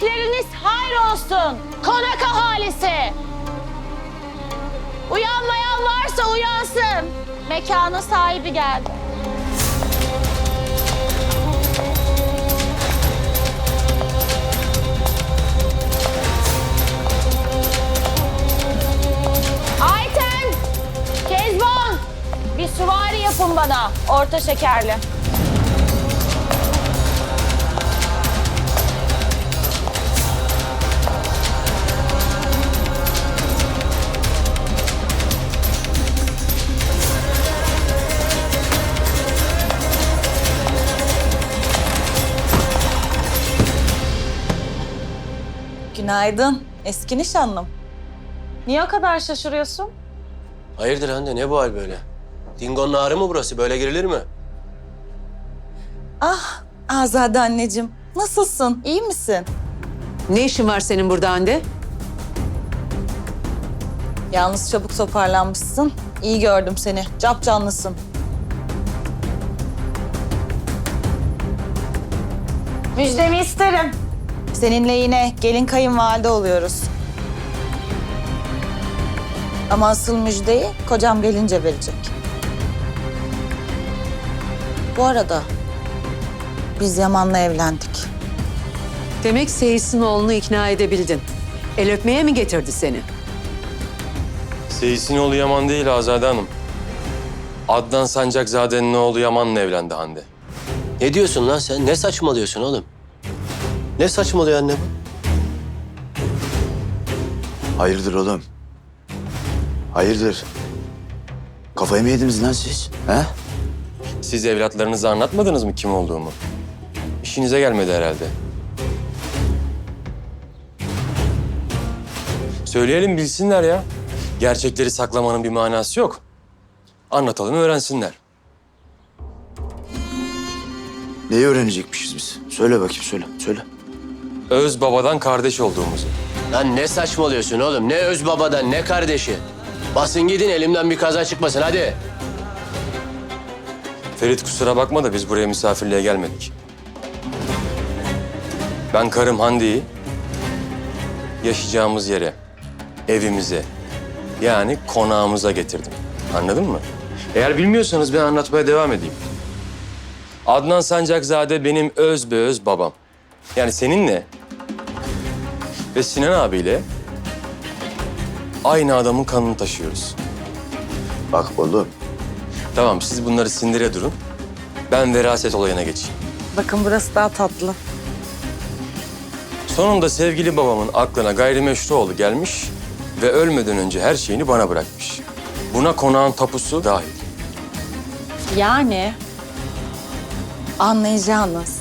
Sabah şerifleriniz hayır olsun. Konak ahalisi. Uyanmayan varsa uyansın. Mekanın sahibi geldi. Ayten, Kezban, bir süvari yapın bana. Orta şekerli. Günaydın. Eski nişanlım. Niye o kadar şaşırıyorsun? Hayırdır anne ne bu hal böyle? Dingo'nun ağrı mı burası? Böyle girilir mi? Ah Azade anneciğim. Nasılsın? İyi misin? Ne işin var senin burada Hande? Yalnız çabuk toparlanmışsın. İyi gördüm seni. Cap canlısın. Müjdemi isterim. Seninle yine gelin kayınvalide oluyoruz. Ama asıl müjdeyi kocam gelince verecek. Bu arada biz Yaman'la evlendik. Demek Seyis'in oğlunu ikna edebildin. El öpmeye mi getirdi seni? Seyis'in oğlu Yaman değil Azade Hanım. Adnan Sancakzade'nin oğlu Yaman'la evlendi Hande. Ne diyorsun lan sen? Ne saçmalıyorsun oğlum? Ne saçmalıyor anne bu? Hayırdır oğlum? Hayırdır? Kafayı mı yediniz lan siz? He? Siz evlatlarınıza anlatmadınız mı kim olduğumu? İşinize gelmedi herhalde. Söyleyelim bilsinler ya. Gerçekleri saklamanın bir manası yok. Anlatalım öğrensinler. Neyi öğrenecekmişiz biz? Söyle bakayım söyle, söyle. Öz babadan kardeş olduğumuzu. Lan ne saçmalıyorsun oğlum? Ne öz babadan ne kardeşi? Basın gidin elimden bir kaza çıkmasın hadi. Ferit kusura bakma da biz buraya misafirliğe gelmedik. Ben karım Hande'yi yaşayacağımız yere, evimize yani konağımıza getirdim. Anladın mı? Eğer bilmiyorsanız ben anlatmaya devam edeyim. Adnan Sancakzade benim öz be öz babam. Yani seninle ve Sinan abiyle aynı adamın kanını taşıyoruz. Bak oğlum, Tamam siz bunları sindire durun. Ben veraset olayına geçeyim. Bakın burası daha tatlı. Sonunda sevgili babamın aklına gayrimeşru oğlu gelmiş ve ölmeden önce her şeyini bana bırakmış. Buna konağın tapusu dahil. Yani anlayacağınız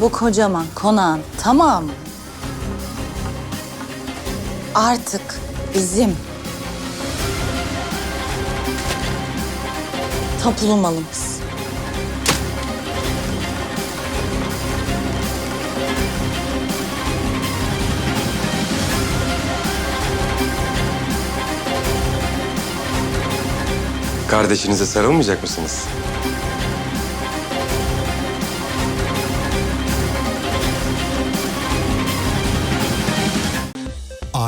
bu kocaman konağın tamamı artık bizim tapulu malımız. Kardeşinize sarılmayacak mısınız?